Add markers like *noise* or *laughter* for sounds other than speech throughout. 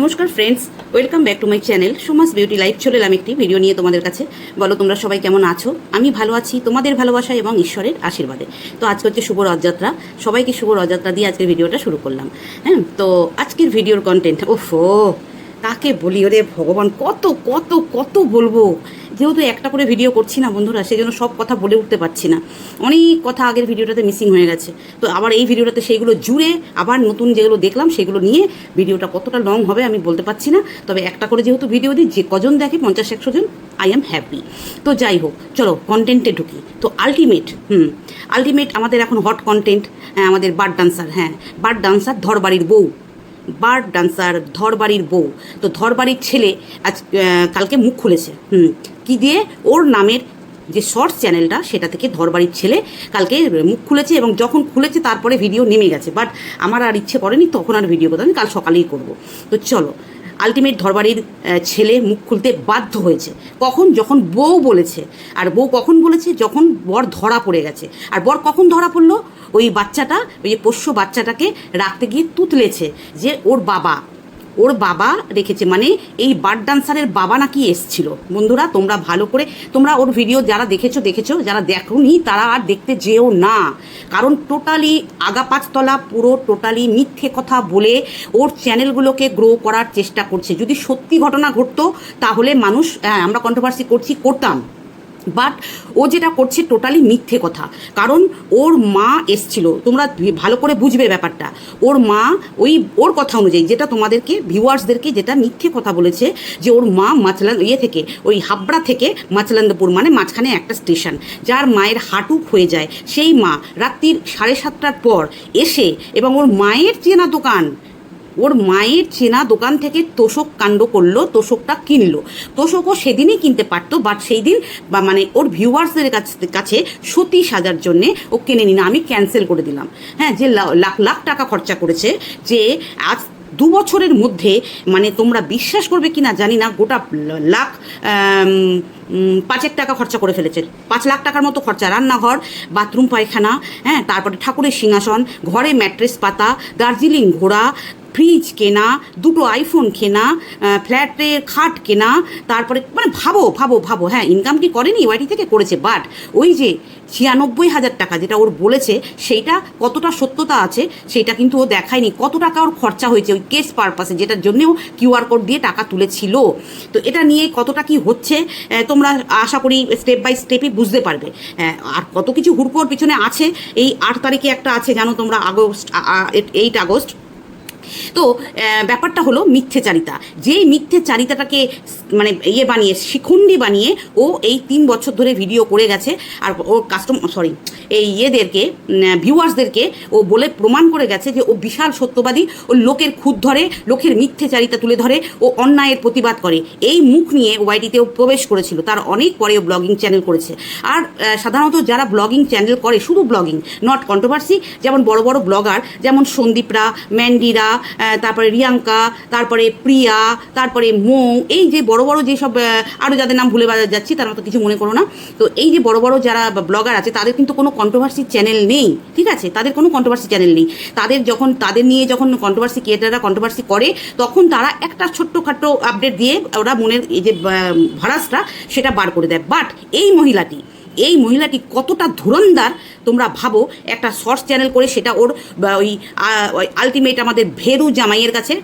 নমস্কার friends welcome back to my channel Soma's beauty life চলে এলাম একটি ভিডিও নিয়ে তোমাদের কাছে। বলো তোমরা সবাই কেমন আছো? আমি ভালো আছি, তোমাদের ভালোবাসা এবং ঈশ্বরের আশীর্বাদে। তো আজকে হচ্ছে শুভ রথযাত্রা, সবাইকে শুভ রথযাত্রা দিয়ে আজকের ভিডিওটা শুরু করলাম। হ্যাঁ তো আজকের ভিডিওর কন্টেন্ট ওফো! কাকে বলি, ওরে ভগবান, কত কত কত বলব? যেহেতু একটা করে ভিডিও করছি না বন্ধুরা সেই জন্য সব কথা বলে উঠতে পারছি না। অনেক কথা আগের ভিডিওটাতে মিসিং হয়ে গেছে। তো আবার এই ভিডিওটাতে সেইগুলো জুড়ে আবার নতুন যেগুলো দেখলাম, সেগুলো নিয়ে ভিডিওটা কতটা লং হবে আমি বলতে পারছি না। তবে একটা করে যেহেতু ভিডিও দিই, যে কজন দেখে পঞ্চাশ, একশো জন আই এম হ্যাপি তো যাই হোক, চলো কন্টেন্টে ঢুকি। তো আলটিমেট হুম আলটিমেট আমাদের এখন হট কন্টেন্ট আমাদের বার্ড ডান্সার হ্যাঁ বার্ড ডান্সার ধরবাড়ির বউ। বার্ড ডান্সার ধরবাড়ির বউ। তো ধরবাড়ির ছেলে আজ কালকে মুখ খুলেছে। হুম, কী দিয়ে? ওর নামের যে শর্টস চ্যানেলটা, সেটা থেকে ধরবাড়ির ছেলে কালকে মুখ খুলেছে এবং যখন খুলেছে তারপরে ভিডিও নেমে গেছে। বাট আমার আর ইচ্ছে করেনি, তখন আর ভিডিও করতে কাল সকালেই করব। তো চলো, আলটিমেট ধরবাড়ির ছেলে মুখ খুলতে বাধ্য হয়েছে। কখন? যখন বউ বলেছে। আর বউ কখন বলেছে? যখন বর ধরা পড়ে গেছে। আর বর কখন ধরা পড়ল? ওই বাচ্চাটা, ওই যে পোষ্য বাচ্চাটাকে রাখতে গিয়ে তুতলেছে যে ওর বাবা ওর বাবা রেখেছে। মানে এই বার্ড ডান্সারের বাবা নাকি এসছিল। বন্ধুরা, তোমরা ভালো করে, তোমরা ওর ভিডিও যারা দেখেছ দেখেছ, যারা দেখোনি, তারা আর দেখতে যেও না। কারণ টোটালি আগা পাঁচতলা পুরো টোটালি মিথ্যে কথা বলে ওর চ্যানেলগুলোকে গ্রো করার চেষ্টা করছে। যদি সত্যি ঘটনা ঘটতো, তাহলে মানুষ হ্যাঁ আমরা কন্ট্রোভার্সি করছি, করতাম। বাট ও যেটা করছে টোটালি মিথ্যে কথা। কারণ ওর মা এসছিল। তোমরা ভালো করে বুঝবে ব্যাপারটা। ওর মা ওই ওর কথা অনুযায়ী, যেটা তোমাদেরকে ভিউয়ার্সদেরকে যেটা মিথ্যে কথা বলেছে, যে ওর মা মাছলান ইয়ে থেকে, ওই হাবড়া থেকে মাছলান্দপুর মানে মাঝখানে একটা স্টেশন যার মায়ের হাঁটুক হয়ে যায়। সেই মা রাত্রির সাড়ে সাতটার পর এসে, এবং ওর মায়ের চেনা দোকান ওর মায়ের চেনা দোকান থেকে তোষক কাণ্ড করল, তোষকটা কিনলো। তোষকও সেদিনই কিনতে পারতো বাট সেই দিন বা মানে ওর ভিউয়ার্সদের কাছ- কাছে সতী সাজার জন্যে ও কিনে নি না আমি ক্যান্সেল করে দিলাম। হ্যাঁ যে লাখ লাখ টাকা খরচা করেছে, যে আজ দু বছরের মধ্যে মানে তোমরা বিশ্বাস করবে কি না জানি না, গোটা লাখ পাঁচেক টাকা খরচা করে ফেলেছে। পাঁচ লাখ টাকার মতো খরচা, রান্নাঘর, বাথরুম, পায়খানা হ্যাঁ তারপরে ঠাকুরের সিংহাসন, ঘরে ম্যাট্রেস পাতা, দার্জিলিং ঘোড়া, ফ্রিজ কেনা, দুটো আইফোন কেনা ফ্ল্যাটের খাট কেনা, তারপরে মানে ভাবো ভাবো ভাবো হ্যাঁ ইনকাম কি করেনি ওয়াইটি থেকে করেছে বাট ওই যে ছিয়ানব্বই হাজার টাকা যেটা ওর বলেছে, সেইটা কতটা সত্যতা আছে সেটা কিন্তু ও দেখায়নি। কত টাকা ওর খরচা হয়েছে ওই কেস পারপাসে যেটার জন্যেও কিউআর কোড দিয়ে টাকা তুলেছিল। তো এটা নিয়ে কতটা কি হচ্ছে তোমরা আশা করি স্টেপ বাই স্টেপই বুঝতে পারবে। আর কত কিছু হুড়কোর পিছনে আছে, এই আট তারিখে একটা আছে, জানো তোমরা, আগস্ট এইট আগস্ট। তো ব্যাপারটা হলো মিথ্যেচারিতা যেই মিথ্যেচারিতাটাকে মানে ইয়ে বানিয়ে, শিখুন্ডি বানিয়ে ও এই তিন বছর ধরে ভিডিও করে গেছে আর ও কাস্টম সরি এই ইয়েদেরকে ভিউয়ার্সদেরকে ও বলে প্রমাণ করে গেছে যে ও বিশাল সত্যবাদী, ও লোকের খুদ ধরে, লোকের মিথ্যেচারিতা তুলে ধরে, ও অন্যায়ের প্রতিবাদ করে। এই মুখ নিয়ে ওয়াইটিতেও প্রবেশ করেছিল, তার অনেক পরে ও ব্লগিং চ্যানেল করেছে। আর সাধারণত যারা ব্লগিং চ্যানেল করে, শুধু ব্লগিং নট কন্ট্রোভার্সি যেমন বড় বড় ব্লগার যেমন সন্দীপরা, ম্যান্ডিরা তারপরে রিয়াঙ্কা, তারপরে প্রিয়া, তারপরে মৌ, এই যে বড় বড় যেসব আরও যাদের নাম ভুলে বাজা যাচ্ছি, তার মতো কিছু মনে করো না। তো এই যে বড় বড় যারা ব্লগার আছে, তাদের কিন্তু কোনো কন্ট্রোভার্সি চ্যানেল নেই, ঠিক আছে? তাদের কোনো কন্ট্রোভার্সি চ্যানেল নেই। তাদের যখন, তাদের নিয়ে যখন কন্ট্রোভার্সি ক্রিয়েটাররা কন্ট্রোভার্সি করে, তখন তারা একটা ছোট্টখাট্ট আপডেট দিয়ে ওরা মনের এই যে ভাড়াসটা সেটা বার করে দেয়। বাট এই মহিলাটি এই মহিলাটি কতটা ধুরন্দার তোমরা ভাবো, একটা শর্টস চ্যানেল করে সেটা ওর ওই আলটিমেট আমাদের ভেরু জামাইয়ের কাছে।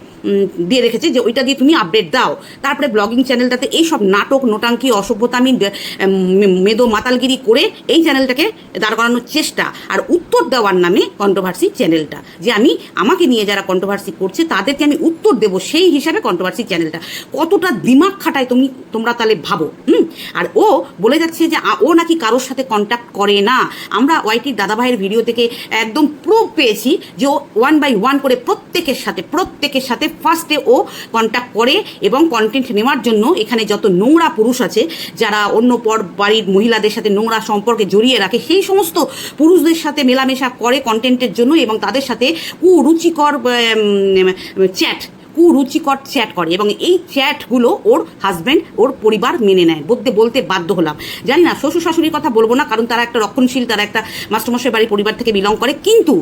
দিয়ে রেখেছে যে ওইটা দিয়ে তুমি আপডেট দাও। তারপরে ব্লগিং চ্যানেলটাতে এই সব নাটক নোটাঙ্কি অসভ্যতামি বে- উম, মেদো মাতালগিরি করে এই চ্যানেলটাকে দাঁড় করানোর চেষ্টা। আর উত্তর দেওয়ার নামে কন্ট্রোভার্সি চ্যানেলটা যে আমি আমাকে নিয়ে যারা কন্ট্রোভার্সি করছে তাদেরকে আমি উত্তর দেবো সেই হিসাবে কন্ট্রোভার্সি চ্যানেলটা কতটা দিমাগ খাটায় তুমি তোমরা তাহলে ভাবো হুম? আর ও বলে যাচ্ছে যে ও নাকি কারোর সাথে কন্ট্যাক্ট করে না। আমরা ওয়াইটির দাদাভাইয়ের ভিডিও থেকে একদম প্রুফ পেয়েছি যে ও ওয়ান বাই ওয়ান করে প্রত্যেকের সাথে প্রত্যেকের সাথে ফার্স্টে ও কন্ট্যাক্ট করে এবং কন্টেন্ট নেওয়ার জন্য এখানে যত নোংরা পুরুষ আছে, যারা অন্য পর বাড়ির মহিলাদের সাথে নোংরা সম্পর্কে জড়িয়ে রাখে, সেই সমস্ত পুরুষদের সাথে মেলামেশা করে কন্টেন্টের জন্য এবং তাদের সাথে কুরুচিকর চ্যাট কুরুচিকর চ্যাট করে এবং এই চ্যাটগুলো ওর হাজব্যান্ড ওর পরিবার মেনে নেয়। বলতে বলতে বাধ্য হলাম। জানি না, শ্বশুর শাশুড়ির কথা বলব না, কারণ তারা একটা রক্ষণশীল, তারা একটা মাস্টারমশাই বাড়ির পরিবার থেকে বিলং করে। কিন্তু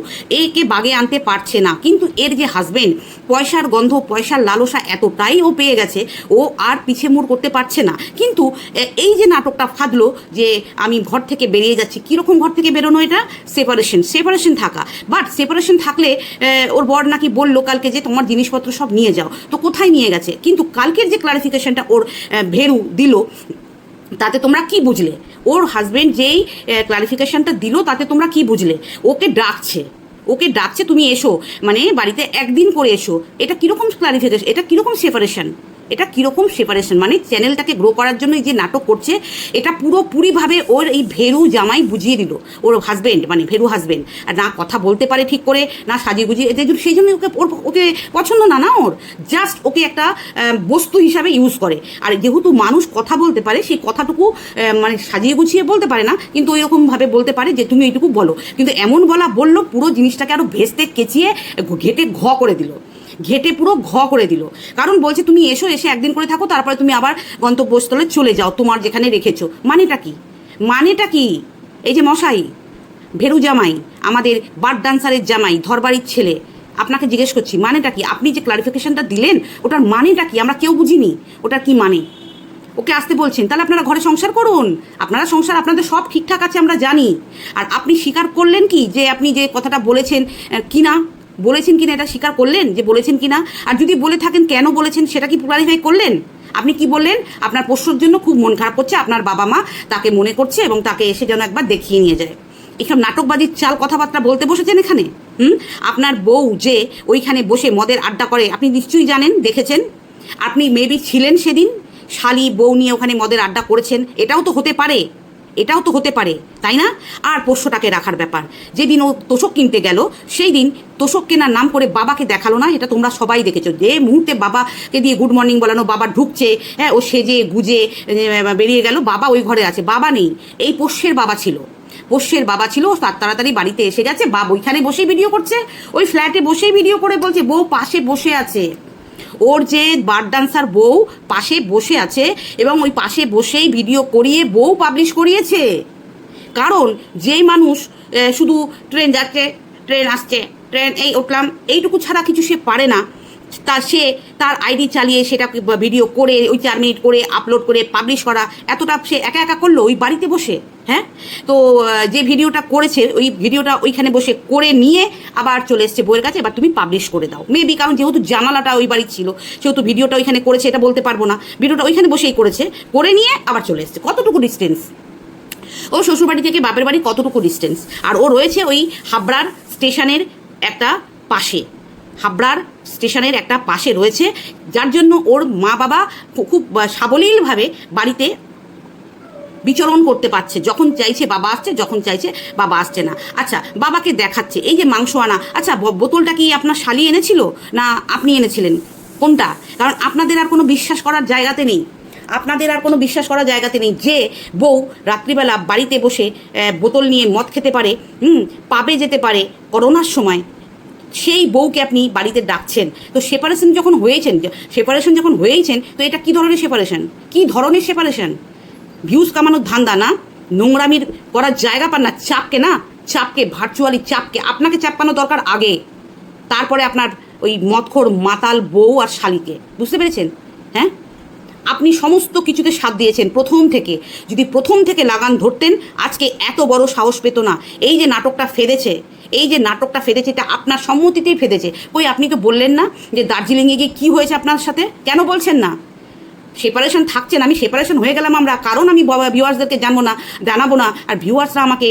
একে বাগে আনতে পারছে না। কিন্তু এর যে হাজব্যান্ড পয়সার গন্ধ, পয়সার লালসা এতটাই ও পেয়ে গেছে, ও আর পিছে মুড় করতে পারছে না। কিন্তু এই যে নাটকটা ফাঁদলো যে আমি ঘর থেকে বেরিয়ে যাচ্ছি, কীরকম ঘর থেকে বেরোনো এটা? সেপারেশন সেপারেশন থাকা। বাট সেপারেশন থাকলে ওর বর নাকি বলল কালকে যে তোমার জিনিসপত্র সব নিয়ে যাও। তো কোথায় নিয়ে গেছে? কিন্তু কালকের যে ক্লারিফিকেশনটা ওর ভেরু দিল, তাতে তোমরা কি বুঝলে? ওর হাজবেন্ড যেই ক্লারিফিকেশনটা দিল, তাতে তোমরা কি বুঝলে? ওকে ডাকছে। ওকে ডাকছে, তুমি এসো। মানে বাড়িতে একদিন করে এসো। এটা কীরকম ক্লারিফিকেশন এটা কীরকম সেপারেশন এটা কীরকম সেপারেশন মানে চ্যানেলটাকে গ্রো করার জন্য যে নাটক করছে, এটা পুরোপুরিভাবে ওর এই ভেরু জামাই বুঝিয়ে দিল। ওর হাজবেন্ড মানে ভেরু হাজবেন্ড আর না কথা বলতে পারে ঠিক করে, না সাজিয়ে গুজিয়ে এদের সেই জন্য ওকে, ওর, ওকে পছন্দ না না ওর জাস্ট ওকে একটা বস্তু হিসাবে ইউজ করে। আর যেহেতু মানুষ কথা বলতে পারে, সেই কথাটুকু মানে সাজিয়ে গুছিয়ে বলতে পারে না, কিন্তু ওই রকমভাবে বলতে পারে যে তুমি এইটুকু বলো। কিন্তু এমন বলা বলল, পুরো জিনিসটাকে আরও ভেস্তে কেচিয়ে, ঘেটে ঘ করে দিল। ঘেটে পুরো ঘ করে দিল। কারণ বলছে, তুমি এসো, এসে একদিন করে থাকো, তারপরে তুমি আবার গন্তব্যস্থলে চলে যাও, তোমার যেখানে রেখেছো। মানেটা কি? মানেটা কি? এই যে মশাই, ভেরু জামাই, আমাদের বার্ড ডান্সারের জামাই, ধরবাড়ির ছেলে, আপনাকে জিজ্ঞেস করছি, মানেটা কি? আপনি যে ক্লারিফিকেশনটা দিলেন, ওটার মানেটা কি? আমরা কেউ বুঝিনি, ওটার কি মানে? ওকে আসতে বলছেন, তাহলে আপনারা ঘরে সংসার করুন। আপনারা সংসার, আপনাদের সব ঠিকঠাক আছে, আমরা জানি। আর আপনি স্বীকার করলেন কি? যে আপনি যে কথাটা বলেছেন কি না? বলেছেন কিনা এটা স্বীকার করলেন? যে বলেছেন কিনা? আর যদি বলে থাকেন, কেন বলেছেন? সেটা কি ক্লারিফাই করলেন? আপনি কি বললেন? আপনার পোষ্যর জন্য খুব মন খারাপ করছে, আপনার বাবা মা তাকে মনে করছে এবং তাকে এসে যেন একবার দেখিয়ে নিয়ে যায়। এসব নাটকবাজির চাল কথাবার্তা বলতে বসেছেন এখানে? হুম? আপনার বউ যে ওইখানে বসে মদের আড্ডা করে, আপনি নিশ্চয়ই জানেন, দেখেছেন? আপনি মেবি ছিলেন সেদিন? শালি বউ নিয়ে ওখানে মদের আড্ডা করেছেন, এটাও তো হতে পারে। এটাও তো হতে পারে, তাই না? আর পোষ্যটাকে রাখার ব্যাপার। যেদিন ও তোষক কিনতে গেল, সেই দিন তোষক কেনার নাম করে বাবাকে দেখাল না, এটা তোমরা সবাই দেখেছ। যে মুহূর্তে বাবাকে দিয়ে গুড মর্নিং বলানো, বাবা ঢুকছে হ্যাঁ ও সেজে, গুজে বেরিয়ে গেল, বাবা ওই ঘরে আছে, বাবা নেই। এই পোষ্যের বাবা ছিল। পোষ্যের বাবা ছিল তার তাড়াতাড়ি বাড়িতে এসে গেছে, বাবা ওইখানে বসেই ভিডিও করছে, ওই ফ্ল্যাটে বসেই ভিডিও করে বলছে, বউ পাশে বসে আছে। ওর যে বার ডান্সার বউ পাশে বসে আছে এবং ওই পাশে বসেই ভিডিও করিয়ে বউ পাবলিশ করিয়েছে। কারণ যেই মানুষ শুধু ট্রেন যাচ্ছে, ট্রেন আসছে, ট্রেন এই উঠলাম, এইটুকু ছাড়া কিছু সে পারে না। তা সে তার আইডি চালিয়ে সেটা ভিডিও করে ওই চার মিনিট করে আপলোড করে পাবলিশ করা, এতটা সে একা একা করল ওই বাড়িতে বসে। হ্যাঁ? তো যে ভিডিওটা করেছে, ওই ভিডিওটা ওইখানে বসে করে নিয়ে আবার চলে এসছে বইয়ের কাছে, এবার তুমি পাবলিশ করে দাও। মেবি কারণ যেহেতু জানালাটা ওই বাড়ি ছিল, সেহেতু ভিডিওটা ওইখানে করেছে, এটা বলতে পারব না। ভিডিওটা ওইখানে বসেই করেছে, করে নিয়ে আবার চলে এসছে। কতটুকু ডিস্টেন্স ও শ্বশুরবাড়ি থেকে বাপের বাড়ি কতটুকু ডিস্টেন্স আর ও রয়েছে ওই হাবড়ার স্টেশনের একটা পাশে। হাবড়ার স্টেশনের একটা পাশে রয়েছে। যার জন্য ওর মা বাবা খুব সাবলীলভাবে বাড়িতে বিচরণ করতে পারছে, যখন চাইছে বাবা আসছে, যখন চাইছে বাবা আসছে না। আচ্ছা বাবাকে দেখাচ্ছে, এই যে মাংস আনা আচ্ছা বোতলটা কি আপনার শালি এনেছিল? না, আপনি এনেছিলেন। কোনটা? কারণ আপনাদের আর কোনো বিশ্বাস করার জায়গাতে নেই। আপনাদের আর কোনো বিশ্বাস করার জায়গাতে নেই যে বউ রাত্রিবেলা বাড়িতে বসে বোতল নিয়ে মদ খেতে পারে, হুম, পাবে যেতে পারে করোনার সময়। সেই বউকে আপনি বাড়িতে ডাকছেন। তো সেপারেশন যখন হয়েছেন, সেপারেশন যখন হয়েছেন, তো এটা কি ধরনের সেপারেশন? কি ধরনের সেপারেশন? ভিউজ কামানোর ধান্দা না? নোংরামির করার জায়গা পান না চাপকে না? চাপকে ভার্চুয়ালি চাপকে। আপনাকে চাপানো দরকার আগে। তারপরে আপনার ওই মদখোর মাতাল বউ আর শালিকে। বুঝতে পেরেছেন? হ্যাঁ? আপনি সমস্ত কিছুতে সাথ দিয়েছেন প্রথম থেকে। যদি প্রথম থেকে লাগান ধরতেন, আজকে এত বড় সাহস পেত না। এই যে নাটকটা ফেদেছে, এই যে নাটকটা ফেদেছে, এটা আপনার সম্মতিতেই ফেদেছে। ওই আপনি তো বললেন না যে দার্জিলিংয়ে গিয়ে কী হয়েছে আপনার সাথে? কেন বলছেন না? সেপারেশন থাকছেন আমি সেপারেশন হয়ে গেলাম আমরা। কারণ আমি ভিউয়ার্সদেরকে জানব না, জানাব না। আর ভিউয়ার্সরা আমাকে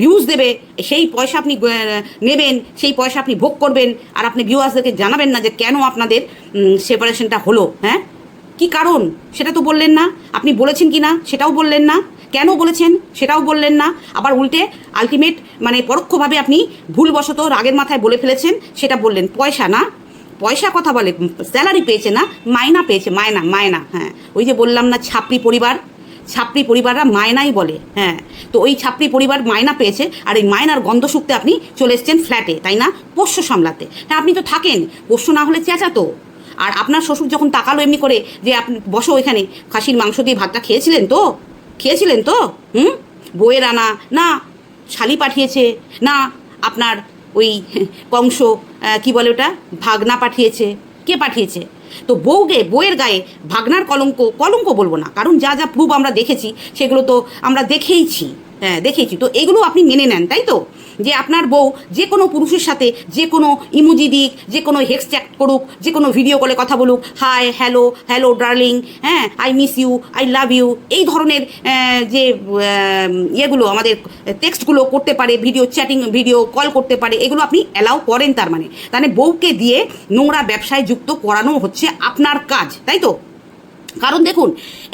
ভিউজ দেবে। সেই পয়সা আপনি নেবেন, সেই পয়সা আপনি ভোগ করবেন। আর আপনি ভিউয়ার্সদেরকে জানাবেন না যে কেন আপনাদের সেপারেশনটা হলো হ্যাঁ? কি কারণ? সেটা তো বললেন না। আপনি বলেছেন কি না সেটাও বললেন না। কেন বলেছেন? সেটাও বললেন না। আবার উল্টে আলটিমেট মানে পরোক্ষভাবে আপনি ভুলবশত রাগের মাথায় বলে ফেলেছেন, সেটা বললেন। পয়সা না। পয়সা কথা বলে স্যালারি পেয়েছে না মায়না পেয়েছে মায়না মায়না হ্যাঁ। ওই যে বললাম না, ছাপড়ি পরিবার, ছাপড়ি পরিবাররা মায়নাই বলে হ্যাঁ। তো ওই ছাপড়ি পরিবার মায়না পেয়েছে, আর এই মায়নার গন্ধ শুকতে আপনি চলে এসছেন ফ্ল্যাটে তাই না? পোষ্য সামলাতে। হ্যাঁ আপনি তো থাকেন, পোষ্য না হলে চেঁচাতো। আর আপনার শ্বশুর যখন তাকালো এমনি করে যে আপনি বসো ওইখানে, খাসির মাংস দিয়ে ভাতটা খেয়েছিলেন তো? খেয়েছিলেন তো? হুম? বইয়ের আনা, না, শালি পাঠিয়েছে, না, আপনার ওই কংস কি বলে ওটা? ভাগনা পাঠিয়েছে। কে পাঠিয়েছে? তো বউকে বইয়ের গায়ে ভাগনার কলঙ্ক কলঙ্ক বলব না, কারণ যা যা প্রুফ আমরা দেখেছি, সেগুলো তো আমরা দেখেইছি। হ্যাঁ দেখেছি। তো এগুলো আপনি মেনে নেন, তাই তো? যে আপনার বউ যে কোনো পুরুষের সাথে যে কোনো ইমোজি দিক, যে কোনো হেক্স চ্যাট করুক, যে কোনো ভিডিও কলে কথা বলুক হাই হ্যালো হ্যালো ডার্লিং হ্যাঁ I miss you I love you এই ধরনের যে ইয়েগুলো আমাদের টেক্সটগুলো করতে পারে ভিডিও চ্যাটিং ভিডিও কল করতে পারে, এগুলো আপনি অ্যালাউ করেন তার মানে। তাহলে বউকে দিয়ে নোংরা ব্যবসায় যুক্ত করানো হচ্ছে আপনার কাজ, তাই তো? কারণ দেখুন,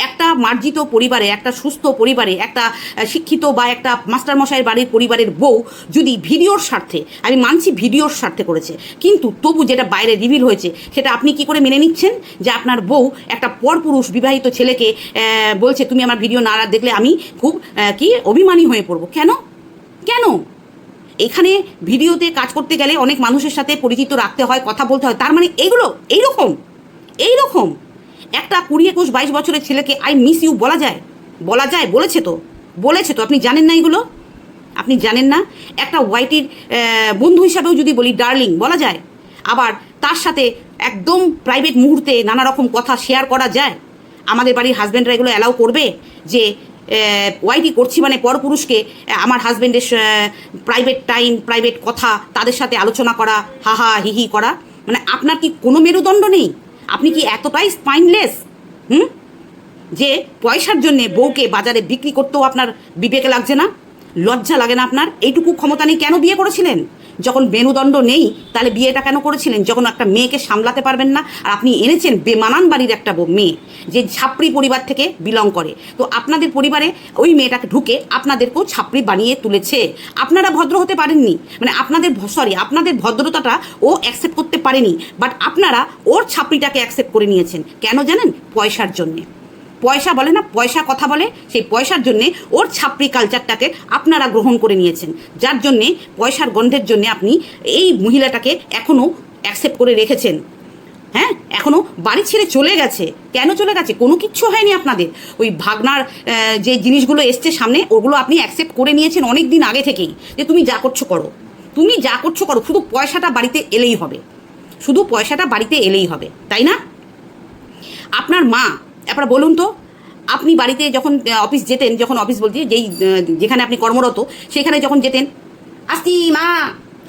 একটা মার্জিত পরিবারে, একটা সুস্থ পরিবারে, একটা শিক্ষিত বা একটা মাস্টারমশাইয়ের বাড়ির পরিবারের বউ যদি ভিডিওর স্বার্থে, আমি মানছি ভিডিওর স্বার্থে করেছে, কিন্তু তবু যেটা বাইরে রিভিল হয়েছে, সেটা আপনি কি করে মেনে নিচ্ছেন? যে আপনার বউ একটা পরপুরুষ বিবাহিত ছেলেকে বলছে, তুমি আমার ভিডিও না দেখলে আমি খুব কি অভিমানী হয়ে পড়ব। কেন? কেন? এখানে ভিডিওতে কাজ করতে গেলে অনেক মানুষের সাথে পরিচিত রাখতে হয়, কথা বলতে হয়, তার মানে এইগুলো, এইরকম এইরকম। একটা কুড়ি একুশ বাইশ বছরের ছেলেকে আই মিস ইউ বলা যায়। বলা যায়, বলেছে তো। বলেছে তো, আপনি জানেন না এগুলো? আপনি জানেন না? একটা ওয়াইটির বন্ধু হিসাবেও যদি বলি ডার্লিং বলা যায়। আবার তার সাথে একদম প্রাইভেট মুহূর্তে নানা রকম কথা শেয়ার করা যায়। আমাদের বাড়ির হাজব্যান্ডরা এগুলো অ্যালাউ করবে যে ওয়াইটি করছি মানে পরপুরুষকে আমার হাজব্যান্ডের প্রাইভেট টাইম প্রাইভেট কথা, তাদের সাথে আলোচনা করা হাহা হিহি করা। মানে আপনার কি কোনো মেরুদণ্ড নেই? আপনি কি এতটাই স্পাইনলেস হুম? যে পয়সার জন্যে বউকে বাজারে বিক্রি করতেও আপনার বিবেকে লাগছে না? লজ্জা লাগে না আপনার? এইটুকু ক্ষমতা নিয়ে কেন বিয়ে করেছিলেন? যখন মেরুদণ্ড নেই, তাহলে বিয়েটা কেন করেছিলেন? যখন একটা মেয়েকে সামলাতে পারবেন না, আর আপনি এনেছেন বেমানান বাড়ির একটা মেয়ে, যে ছাপড়ি পরিবার থেকে বিলং করে। তো আপনাদের পরিবারে ওই মেয়েটাকে ঢুকে আপনাদেরকেও ছাপড়ি বানিয়ে তুলেছে। আপনারা ভদ্র হতে পারেননি। মানে আপনাদের সরি আপনাদের ভদ্রতাটা ও অ্যাকসেপ্ট করতে পারেনি। বাট আপনারা ওর ছাপড়িটাকে অ্যাকসেপ্ট করে নিয়েছেন। কেন জানেন? পয়সার জন্যে। পয়সা বলে না, পয়সা কথা বলে, সেই পয়সার জন্যে ওর ছাপড়ি কালচারটাকে আপনারা গ্রহণ করে নিয়েছেন। যার জন্যে, পয়সার গন্ধের জন্যে আপনি এই মহিলাটাকে এখনও অ্যাকসেপ্ট করে রেখেছেন। হ্যাঁ? এখনও বাড়ি ছেড়ে চলে গেছে। কেন চলে গেছে? কোনো কিচ্ছু হয়নি আপনাদের। ওই ভাগনার যে জিনিসগুলো এসছে সামনে, ওগুলো আপনি অ্যাকসেপ্ট করে নিয়েছেন অনেক দিন আগে থেকেই। যে তুমি যা করছ করো। তুমি যা করছ করো, শুধু পয়সাটা বাড়িতে এলেই হবে। শুধু পয়সাটা বাড়িতে এলেই হবে। তাই না? আপনার মা এবার বলুন তো, আপনি বাড়িতে যখন অফিস যেতেন, যখন অফিস বলছি, যেই যেখানে আপনি কর্মরত, সেখানে যখন যেতেন, আসতি মা!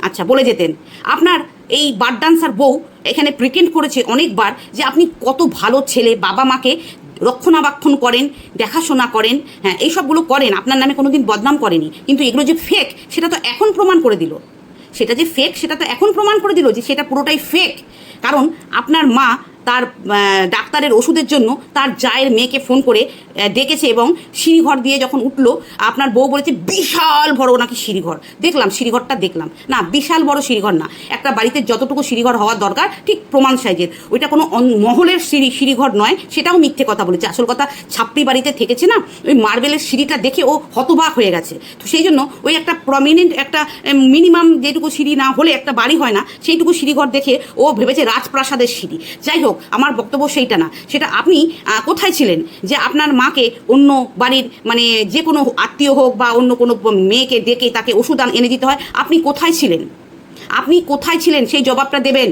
আচ্ছা বলে যেতেন। আপনার এই বার ডান্সার বউ এখানে প্রিটেন্ড করেছে অনেকবার যে আপনি কত ভালো ছেলে, বাবা মাকে রক্ষণাবেক্ষণ করেন, দেখাশোনা করেন হ্যাঁ এইসবগুলো করেন। আপনার নামে কোনোদিন বদনাম করেনি। কিন্তু এগুলো যে ফেক সেটা তো এখন প্রমাণ করে দিল। সেটা যে ফেক সেটা তো এখন প্রমাণ করে দিল যে সেটা পুরোটাই ফেক কারণ আপনার মা তার ডাক্তারের ওষুধের জন্য তার জায়ের মেয়েকে ফোন করে ডেকেছে এবং সিঁড়িঘর দিয়ে যখন উঠল, আপনার বউ বলেছে, বিশাল বড় নাকি সিঁড়িঘর। দেখলাম, সিঁড়িঘরটা দেখলাম। না, বিশাল বড় সিঁড়িঘর না। একটা বাড়িতে যতটুকু সিঁড়িঘর হওয়ার দরকার, ঠিক প্রমাণ সাইজের। ওইটা কোনো মহলের সিঁড়ি, সিঁড়িঘর নয়, সেটাও মিথ্যে কথা বলেছে। আসল কথা, ছাপড়ি বাড়িতে থেকেছে না, ওই মার্বেলের সিঁড়িটা দেখে ও হতবাক হয়ে গেছে। তো সেই জন্য ওই একটা প্রমিনেন্ট একটা মিনিমাম যেটুকু সিঁড়ি না হলে একটা বাড়ি হয় না, সেইটুকু সিঁড়িঘর দেখে ও ভেবেছে রাজপ্রাসাদের সিঁড়ি। যাই হোক আমার বক্তব্য সেইটা না। সেটা আপনি কোথায় ছিলেন? যে আপনার মাকে অন্য বাড়ির মানে যে কোনো আত্মীয় হোক বা অন্য কোনো মেয়েকে ডেকে তাকে ওষুধ এনে দিতে হয়, আপনি কোথায় ছিলেন? আপনি কোথায় ছিলেন? সেই জবাবটা দেবেন।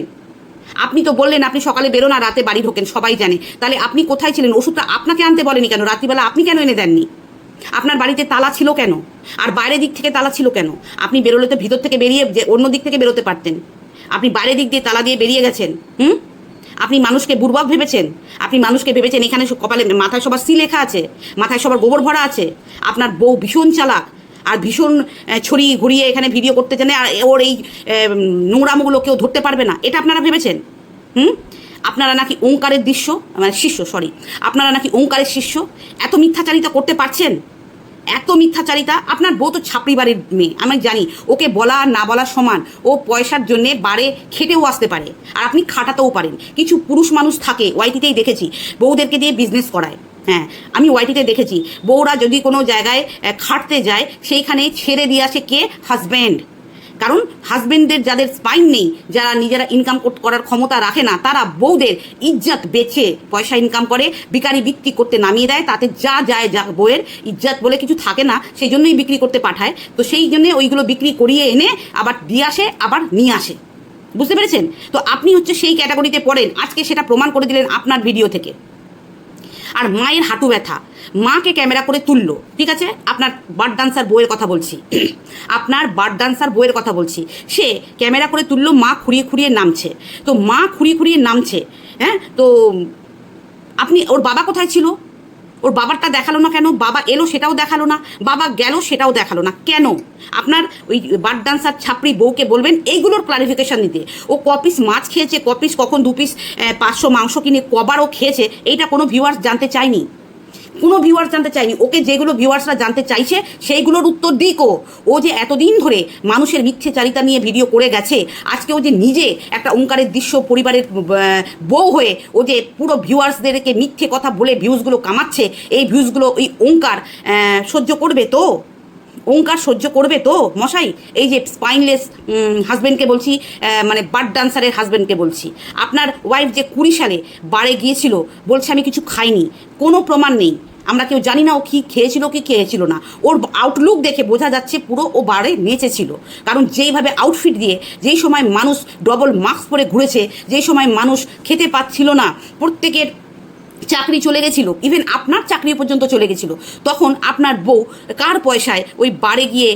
আপনি তো বললেন, আপনি সকালে বেরোন আর রাতে বাড়ি ঢোকেন, সবাই জানে। তাহলে আপনি কোথায় ছিলেন? ওষুধটা আপনাকে আনতে বলেনি কেন? রাত্রিবেলা আপনি কেন এনে দেননি? আপনার বাড়িতে তালা ছিল কেন? আর বাইরের দিক থেকে তালা ছিল কেন? আপনি বেরোলে তো ভিতর থেকে বেরিয়ে অন্য দিক থেকে বেরোতে পারতেন। আপনি বাইরের দিক দিয়ে তালা দিয়ে বেরিয়ে গেছেন, হুম? আপনি মানুষকে বুর্বক ভেবেছেন? আপনি মানুষকে ভেবেছেন এখানে কপালে মাথায় সবার সি লেখা আছে, মাথায় সবার গোবর ভরা আছে, আপনার বউ ভীষণ চালাক, আর ভীষণ ছড়িয়ে ঘুরিয়ে এখানে ভিডিও করতে জানে, আর ওর এই নোংরামোগুলো কেউ ধরতে পারবে না। এটা আপনারা ভেবেছেন? হুম? আপনারা নাকি ওঙ্কারের দৃশ্য মানে শিষ্য সরি আপনারা নাকি ওঙ্কারের শিষ্য, এত মিথ্যাচারিতা করতে পারছেন? এত মিথ্যাচারিতা, আপনার বউ তো ছাপড়ি বাড়ির মেয়ে, আমি জানি, ওকে বলা না বলা সমান, ও পয়সার জন্যে বারে খেটেও আসতে পারে, আর আপনি খাটাতেও পারেন, কিছু পুরুষ মানুষ থাকে, ওয়াইটিতেই দেখেছি, বউদেরকে দিয়ে বিজনেস করায় হ্যাঁ আমি ওয়াইটিতে দেখেছি, বউরা যদি কোনো জায়গায় খাটতে যায়, সেইখানে ছেড়ে দিয়ে আসে কে? হাজব্যান্ড কারণ হাজবেন্ডদের যাদের স্পাইন নেই, যারা নিজেরা ইনকাম করার ক্ষমতা রাখে না, তারা বউদের ইজ্জত বেছে পয়সা ইনকাম করে বিকারি বিক্রি করতে নামিয়ে দেয়, তাতে যা যায় যা বউয়ের ইজ্জত বলে কিছু থাকে না সেই জন্যই বিক্রি করতে পাঠায়। তো সেই জন্য ওইগুলো বিক্রি করিয়ে এনে আবার দিয়ে আসে, আবার নিয়ে আসে। বুঝতে পেরেছেন? তো আপনি হচ্ছে সেই ক্যাটাগরিতে পড়েন। আজকে সেটা প্রমাণ করে দিলেন আপনার ভিডিও থেকে। আর মায়ের হাঁটু ব্যথা। মাকে ক্যামেরা করে তুললো। ঠিক আছে? আপনার বার্ড ডান্সার বইয়ের কথা বলছি। *clears throat* আপনার বার্ড ডান্সার বইয়ের কথা বলছি। সে ক্যামেরা করে তুললো, মা খুঁড়িয়ে খুঁড়িয়ে নামছে। তো মা খুঁড়িয়ে খুঁড়িয়ে নামছে হ্যাঁ? তো আপনি, ওর বাবা কোথায় ছিল? ওর বাবারটা দেখাল না কেন? বাবা এলো, সেটাও দেখাল না। বাবা গেল, সেটাও দেখাল না। কেন? আপনার ওই বার্ড ডান্সার ছাপড়ি বউকে বলবেন, এইগুলোর ক্লারিফিকেশান দিতে ও ক পিস মাছ খেয়েছে, ক পিস কখন দু পিস পাঁচশো মাংস কিনে কবারও খেয়েছে, এইটা কোনো ভিউয়ার্স জানতে চায়নি? কোনো ভিউয়ার্স জানতে চায়নি। ওকে যেগুলো ভিউয়ার্সরা জানতে চাইছে, সেইগুলোর উত্তর দিক ও ও যে এতদিন ধরে মানুষের মিথ্যে চারিতা নিয়ে ভিডিও করে গেছে, আজকে ও যে নিজে একটা ওঙ্কারের দৃশ্য পরিবারের বউ হয়ে ও যে পুরো ভিউয়ার্সদেরকে মিথ্যে কথা বলে ভিউজগুলো কামাচ্ছে, এই ভিউজগুলো ওই ওঙ্কার সহ্য করবে তো? ওঙ্কার সহ্য করবে তো, মশাই? এই যে স্পাইনলেস হাজব্যান্ডকে বলছি মানে বার্ড ডান্সারের হাজব্যান্ডকে বলছি। আপনার ওয়াইফ যে কুড়ি সালে বারে গিয়েছিল, বলছে আমি কিছু খাইনি, কোনো প্রমাণ নেই। আমরা কেউ জানি না ও কী খেয়েছিল, কি খেয়েছিল না। ওর আউটলুক দেখে বোঝা যাচ্ছে পুরো ও বারে নেচেছিল। কারণ যেইভাবে আউটফিট দিয়ে, যেই সময় মানুষ ডবল মাস্ক পরে ঘুরেছে, যেই সময় মানুষ খেতে পাচ্ছিল না, প্রত্যেকের চাকরি চলে গেছিল ইভেন আপনার চাকরি পর্যন্ত চলে গেছিল, তখন আপনার বউ কার পয়সায় ওই বারে গিয়ে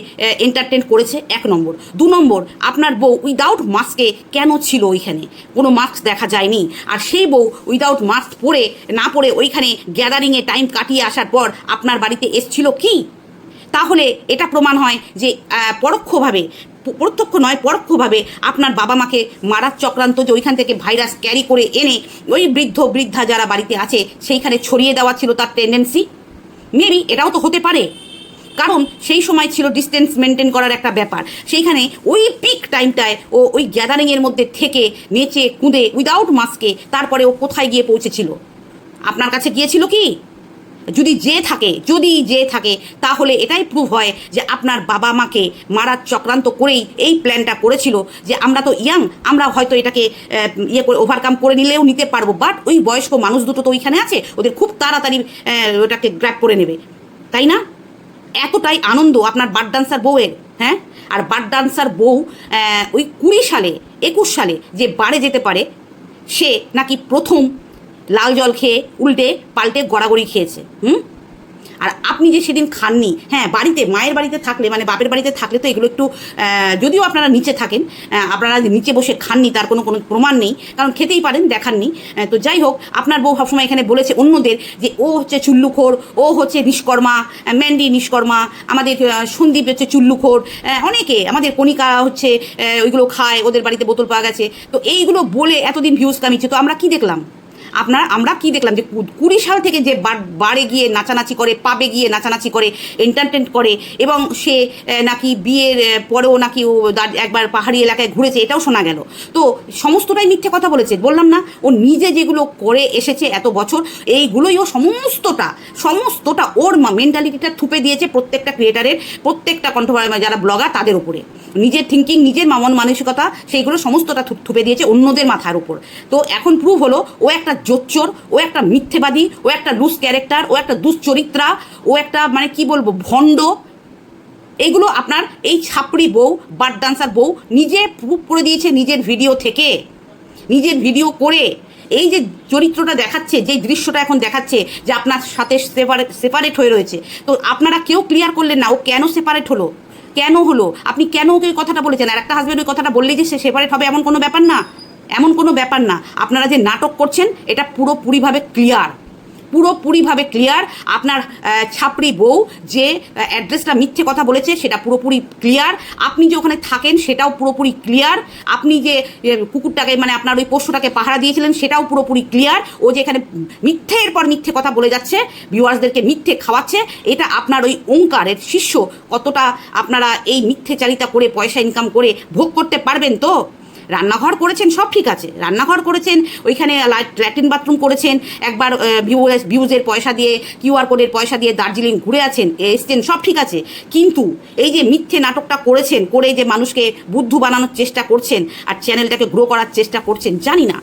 এন্টারটেন করেছে? এক নম্বর। দু নম্বর, আপনার বউ উইদাউট মাস্কে কেন ছিল ওইখানে? কোনো মাস্ক দেখা যায়নি। আর সেই বউ উইদাউট মাস্ক পরে, না পরে ওইখানে গ্যাদারিংয়ে টাইম কাটিয়ে আসার পর আপনার বাড়িতে এসছিল কি? তাহলে এটা প্রমাণ হয় যে পরোক্ষভাবে প্রত্যক্ষ নয়, পরোক্ষভাবে আপনার বাবা মাকে মারার চক্রান্ত যে ওইখান থেকে ভাইরাস ক্যারি করে এনে ওই বৃদ্ধ, বৃদ্ধা যারা বাড়িতে আছে সেইখানে ছড়িয়ে দেওয়া ছিল তার টেন্ডেন্সি মেবি এটাও তো হতে পারে। কারণ সেই সময় ছিল ডিস্টেন্স মেনটেন করার একটা ব্যাপার। সেইখানে ওই পিক টাইমটায় ও ওই গ্যাদারিংয়ের মধ্যে থেকে নেচে, কুঁদে উইদাউট মাস্কে তারপরে ও কোথায় গিয়ে পৌঁছেছিল? আপনার কাছে গিয়েছিল কি? যদি যে থাকে, যদি যে থাকে, তাহলে এটাই প্রুভ হয় যে আপনার বাবা মাকে মারার চক্রান্ত করেই এই প্ল্যানটা করেছিল যে আমরা তো ইয়াং আমরা হয়তো এটাকে ইয়ে করে ওভারকাম করে নিলেও নিতে পারব। বাট ওই বয়স্ক মানুষ দুটো তো ওইখানে আছে, ওদের খুব তাড়াতাড়ি ওটাকে গ্র্যাপ করে নেবে। তাই না? এতটাই আনন্দ আপনার বার্ড ডান্সার বউয়ের হ্যাঁ? আর বার্ড ডান্সার বউ ওই কুড়ি সালে, একুশ সালে যে বাড়ে যেতে পারে, সে নাকি প্রথম লাল জল খেয়ে উল্টে পাল্টে গড়াগড়ি খেয়েছে, হুম? আর আপনি যে সেদিন খাননি হ্যাঁ বাড়িতে, মায়ের বাড়িতে থাকলে মানে বাপের বাড়িতে থাকলে তো এগুলো একটু যদিও আপনারা নিচে থাকেন আপনারা নিচে বসে খাননি, তার কোনো কোনো প্রমাণ নেই, কারণ খেতেই পারেন, দেখাননি তো যাই হোক, আপনার বউ সবসময় এখানে বলেছে অন্যদের যে ও হচ্ছে চুল্লুখোর, ও হচ্ছে নিষ্কর্মা ম্যান্ডি নিষ্কর্মা, আমাদের সন্দীপ হচ্ছে চুল্লুখোর অনেকে, আমাদের কণিকা হচ্ছে ওইগুলো খায়, ওদের বাড়িতে বোতল পাওয়া গেছে, তো এইগুলো বলে এতদিন ভিউজ কামিয়েছে, তো আমরা কি দেখলাম? আপনার, আমরা কি দেখলাম যে কুড়ি সাল থেকে যে বার- গিয়ে নাচানাচি করে, পাবে গিয়ে নাচানাচি করে এন্টারটেন করে, এবং সে নাকি বিয়ের পরেও নাকি ও একবার পাহাড়ি এলাকায় ঘুরেছে, এটাও শোনা গেল। তো সমস্তটাই মিথ্যে কথা বলেছে, বললাম না, ও নিজে যেগুলো করে এসেছে এত বছর, এইগুলোই ও সমস্তটা সমস্তটা ওর মেন্টালিটিটা থুপে দিয়েছে প্রত্যেকটা ক্রিয়েটারের প্রত্যেকটা কণ্ঠ যারা ব্লগার তাদের উপরে। নিজের থিঙ্কিং নিজের মন মানসিকতা, সেইগুলো সমস্তটা থুপে দিয়েছে অন্যদের মাথার উপর। তো এখন প্রুভ হলো, ও একটা জোচ্চোর, ও একটা মিথ্যেবাদী, ও একটা লুজ ক্যারেক্টার ও একটা দুশ্চরিত্রা, ও একটা মানে কি বলব, ভণ্ড। এইগুলো আপনার এই ছাপড়ি বউ বার্ড ডান্সার বউ নিজে প্রুভ করে দিয়েছে নিজের ভিডিও থেকে। নিজের ভিডিও করে। এই যে চরিত্রটা দেখাচ্ছে যে দৃশ্যটা এখন দেখাচ্ছে, যে আপনার সাথে সেপারেট সেপারেট হয়ে রয়েছে, তো আপনারা কেউ ক্লিয়ার করলেন না, ও কেন সেপারেট হলো? কেন হলো? আপনি কেন ওকে কথাটা বলেছেন? আর একটা হাজব্যান্ড ওই কথাটা বললেই যে সে সেপারেট হবে এমন কোনো ব্যাপার না। এমন কোনো ব্যাপার না। আপনারা যে নাটক করছেন, এটা পুরোপুরিভাবে ক্লিয়ার। পুরোপুরিভাবে ক্লিয়ার। আপনার ছাপড়ি বউ যে অ্যাড্রেসটা মিথ্যে কথা বলেছে, সেটা পুরোপুরি ক্লিয়ার। আপনি যে ওখানে থাকেন, সেটাও পুরোপুরি ক্লিয়ার। আপনি যে কুকুরটাকে মানে আপনার ওই পশুটাকে পাহারা দিয়েছিলেন, সেটাও পুরোপুরি ক্লিয়ার। ও যে এখানে মিথ্যের পর মিথ্যে কথা বলে যাচ্ছে, ভিউয়ার্সদেরকে মিথ্যে খাওয়াচ্ছে, এটা আপনার ওই ওঙ্কারের শিষ্য কতটা আপনারা এই মিথ্যেচারিতা করে, পয়সা ইনকাম করে ভোগ করতে পারবেন তো? রান্নাঘর করেছেন, সব ঠিক আছে। রান্নাঘর করেছেন, ওইখানে ল্যাট্রিন বাথরুম করেছেন, একবার ভিউজ ভিউজের পয়সা দিয়ে কিউআর কোডের পয়সা দিয়ে দার্জিলিং ঘুরে আছেন এসছেন, সব ঠিক আছে। কিন্তু এই যে মিথ্যে নাটকটা করেছেন, করে যে মানুষকে বুদ্ধু বানানোর চেষ্টা করছেন আর চ্যানেলটাকে গ্রো করার চেষ্টা করছেন, জানি না।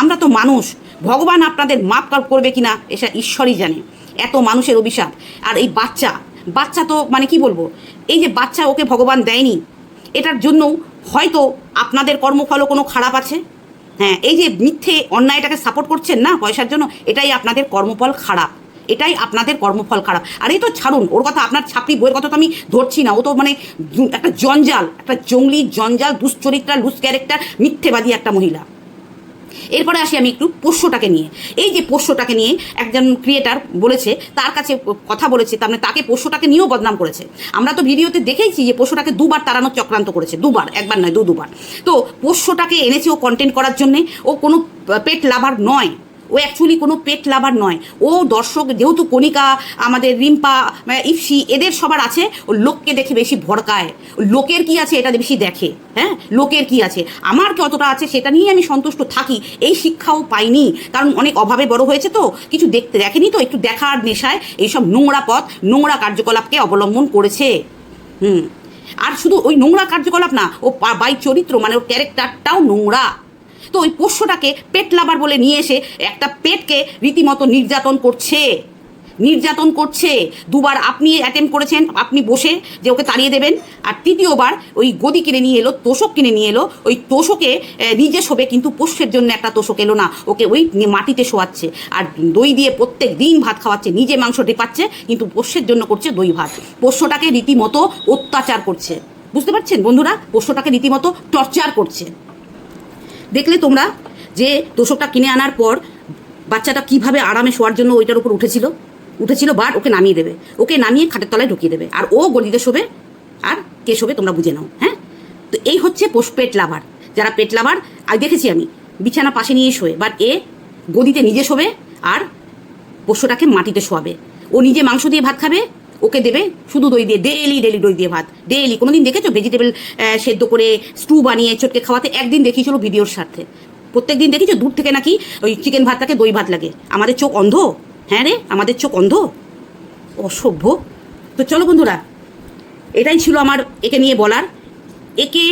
আমরা তো মানুষ, ভগবান আপনাদের মাপ করবে কিনা, এটা ঈশ্বরই জানে। এত মানুষের অভিশাপ। আর এই বাচ্চা বাচ্চা তো মানে কি বলব, এই যে বাচ্চা ওকে ভগবান দেয়নি, এটার জন্য হয়তো আপনাদের কর্মফলও কোনো খারাপ আছে? হ্যাঁ এই যে মিথ্যে অন্যায়টাকে সাপোর্ট করছেন না পয়সার জন্য, এটাই আপনাদের কর্মফল খারাপ। এটাই আপনাদের কর্মফল খারাপ। আর এই তো ছাড়ুন, ওর কথা আপনার ছাপড়ি বইয়ের কথা তো আমি ধরছি না। ও তো মানে একটা জঞ্জাল, একটা জঙ্গলি জঞ্জাল, দুশ্চরিত্রা লুজ ক্যারেক্টার মিথ্যেবাদী একটা মহিলা। এরপরে আসি আমি একটু পোষ্যটাকে নিয়ে। এই যে পোষ্যটাকে নিয়ে একজন ক্রিয়েটার বলেছে, তার কাছে কথা বলেছে, তার মানে তাকে পোষ্যটাকে নিয়েও বদনাম করেছে। আমরা তো ভিডিওতে দেখেইছি যে পোষ্যটাকে দুবার তাড়ানোর চক্রান্ত করেছে, দুবার, একবার নয় দু দুবার তো পোষ্যটাকে এনেছে ও কন্টেন্ট করার জন্যে, ও কোনো পেট লাভার নয়। ও অ্যাকচুয়ালি কোনো পেট লাভার নয়। ও দর্শক, যেহেতু কণিকা, আমাদের রিম্পা মানে ইফসি এদের সবার আছে, ও লোককে দেখে বেশি ভড়কায়। লোকের কি আছে এটা বেশি দেখে হ্যাঁ? লোকের কি আছে? আমার কতটা আছে সেটা নিয়ে আমি সন্তুষ্ট থাকি, এই শিক্ষাও পাইনি। কারণ অনেক অভাবে বড় হয়েছে তো, কিছু দেখতে দেখেনি তো, একটু দেখার নেশায় এইসব নোংরা পথ, নোংরা কার্যকলাপকে অবলম্বন করেছে। হুম। আর শুধু ওই নোংরা কার্যকলাপ না, ও বাই চরিত্র মানে ওর ক্যারেক্টারটাও নোংরা। তো ওই পোষ্যটাকে পেট লাভার বলে নিয়ে এসে একটা পেটকে রীতিমতো নির্যাতন করছে। নির্যাতন করছে। দুবার আপনি অ্যাটেম্প করেছেন, আপনি বসে যে ওকে তাড়িয়ে দেবেন। আর তৃতীয়বার ওই গদি কিনে নিয়ে এলো, তোষক কিনে নিয়ে এলো। ওই তোষকে নিজে শোবে কিন্তু পোষ্যের জন্য একটা তোষক এলো না। ওকে ওই মাটিতে শোয়াচ্ছে। আর দই দিয়ে প্রত্যেক দিন ভাত খাওয়াচ্ছে, নিজে মাংস টেপাচ্ছে কিন্তু পোষ্যের জন্য করছে দই ভাত। পোষ্যটাকে রীতিমতো অত্যাচার করছে। বুঝতে পারছেন বন্ধুরা? পোষ্যটাকে রীতিমতো টর্চার করছে। দেখলে তোমরা যে তোষকটা কিনে আনার পর বাচ্চাটা কীভাবে আরামে শোয়ার জন্য ওইটার উপর উঠেছিল? উঠেছিল বাট ওকে নামিয়ে দেবে। ওকে নামিয়ে খাটের তলায় ঢুকিয়ে দেবে। আর ও গলিতে শোবে আর কে শোবে তোমরা বুঝে নাও হ্যাঁ? তো এই হচ্ছে পোষ পেট লাভার। যারা পেট লাভার আর দেখেছি আমি, বিছানা পাশে নিয়ে শোয়ে বাট এ গদিতে নিজে শোবে আর পোষ্যটাকে মাটিতে শোয়াবে। ও নিজে মাংস দিয়ে ভাত খাবে ওকে দেবে শুধু দই দিয়ে ডেলি ডেলি দই দিয়ে ভাত। ডেলি কোনোদিন দেখেছ? ভেজিটেবল সেদ্ধ করে স্টু বানিয়ে চটকে খাওয়াতে একদিন দেখিয়েছিল ভিডিওর স্বার্থে প্রত্যেক দিন দেখেছ? দূর থেকে নাকি ওই চিকেন ভাতটাকে দই ভাত লাগে। আমাদের চোখ অন্ধ? হ্যাঁ রে, আমাদের চোখ অন্ধ? অসভ্য। তো চলো বন্ধুরা, এটাই ছিল আমার একে নিয়ে বলার। একে,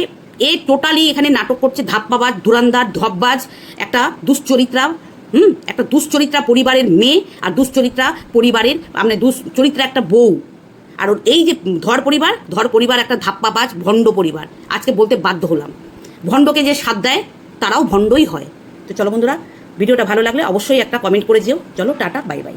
এ টোটালি এখানে নাটক করছে ধাপ্পাবাজ ধুরান্দার ধপবাজ, একটা দুশ্চরিত্রা। হুম, একটা দুশ্চরিত্রা পরিবারের মেয়ে আর দুশ্চরিত্রা পরিবারের মানে দুশ্চরিত্রা একটা বউ। আর ওর এই যে ধর পরিবার ধর পরিবার একটা ধাপ্পাবাজ ভণ্ড পরিবার। আজকে বলতে বাধ্য হলাম। ভণ্ডকে যে সাথ দেয়, তারাও ভণ্ডই হয়। তো চলো বন্ধুরা, ভিডিওটা ভালো লাগলে অবশ্যই একটা কমেন্ট করে যেও। চলো, টাটা বাই বাই